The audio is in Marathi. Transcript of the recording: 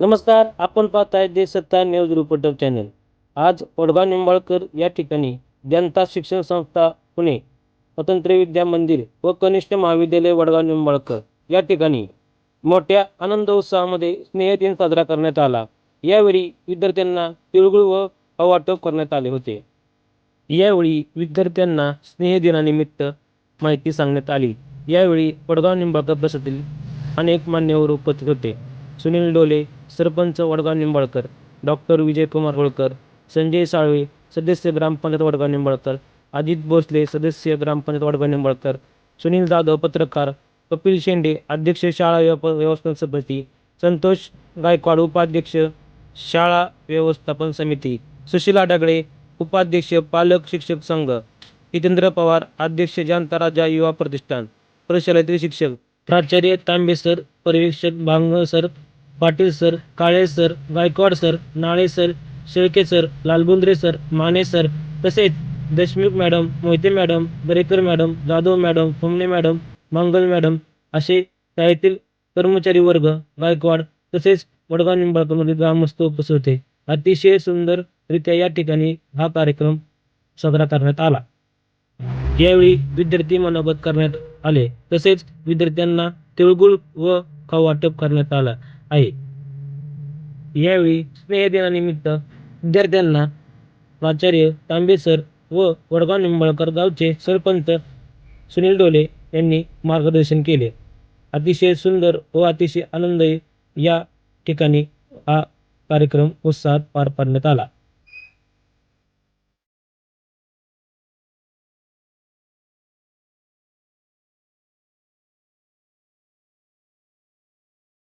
नमस्कार आपण पाहताय देशसत्ता न्यूज रुपटव चॅनल. आज पडगाव निंबाळकर या ठिकाणी जनता शिक्षण संस्था पुणे स्वतंत्र विद्या मंदिर व कनिष्ठ महाविद्यालय वडगाव निंबाळकर या ठिकाणी मोठ्या आनंद उत्साहामध्ये स्नेहदिन साजरा करण्यात आला. यावेळी विद्यार्थ्यांना तिळगुळ व अवाटप करण्यात आले होते. यावेळी विद्यार्थ्यांना स्नेहदिनानिमित्त माहिती सांगण्यात आली. यावेळी वडगाव निंबाळकर परिसरातील अनेक मान्यवर उपस्थित होते. सुनील डोले सरपंच वडगाव निंबाळकर डॉक्टर विजयकुमार होळकर संजय साळवे सदस्य ग्रामपंचायत वडगाव निंबाळकर अजित भोसले सदस्य ग्रामपंचायत वडगाव निंबाळकर सुनील जाधव पत्रकार कपिल शेंडे अध्यक्ष शाळा व्यव व्यवस्थापन समिती संतोष गायकवाड उपाध्यक्ष शाळा व्यवस्थापन समिती सुशीला डागळे उपाध्यक्ष पालक शिक्षक संघ हितेंद्र पवार अध्यक्ष जानता राजा युवा प्रतिष्ठान प्रशालेतील शिक्षक प्राचार्य तांबे सर पर्यवेक्षक Bhang sir Patil sir Kale sir Gaikwad sir Nale sir Shelke sir Lalbundre sir Mane sir तसेच Deshmukh madam Mohite madam Barekar madam Jadhav madam Phumne madam Mangal madam असे शाळेतील कर्मचारी वर्ग गायकवाड तसेच वडगाव निंबाळकरमध्ये ग्रामस्थ उपस्थित होते. अतिशय सुंदररित्या या ठिकाणी हा कार्यक्रम साजरा करण्यात आला. यावेळी विद्यार्थी मनोगत करण्यात आले. तसेच विद्यार्थ्यांना तिळगुळ व खाऊ वाटप करण्यात आला. आहे. यावेळी स्नेह दिनानिमित्त विद्यार्थ्यांना प्राचार्य तांबे सर व वडगाव निंबाळकर गावचे सरपंच सुनील डोले यांनी मार्गदर्शन केले. अतिशय सुंदर व अतिशय आनंदही या ठिकाणी हा कार्यक्रम उत्साहात पार पाडण्यात आला.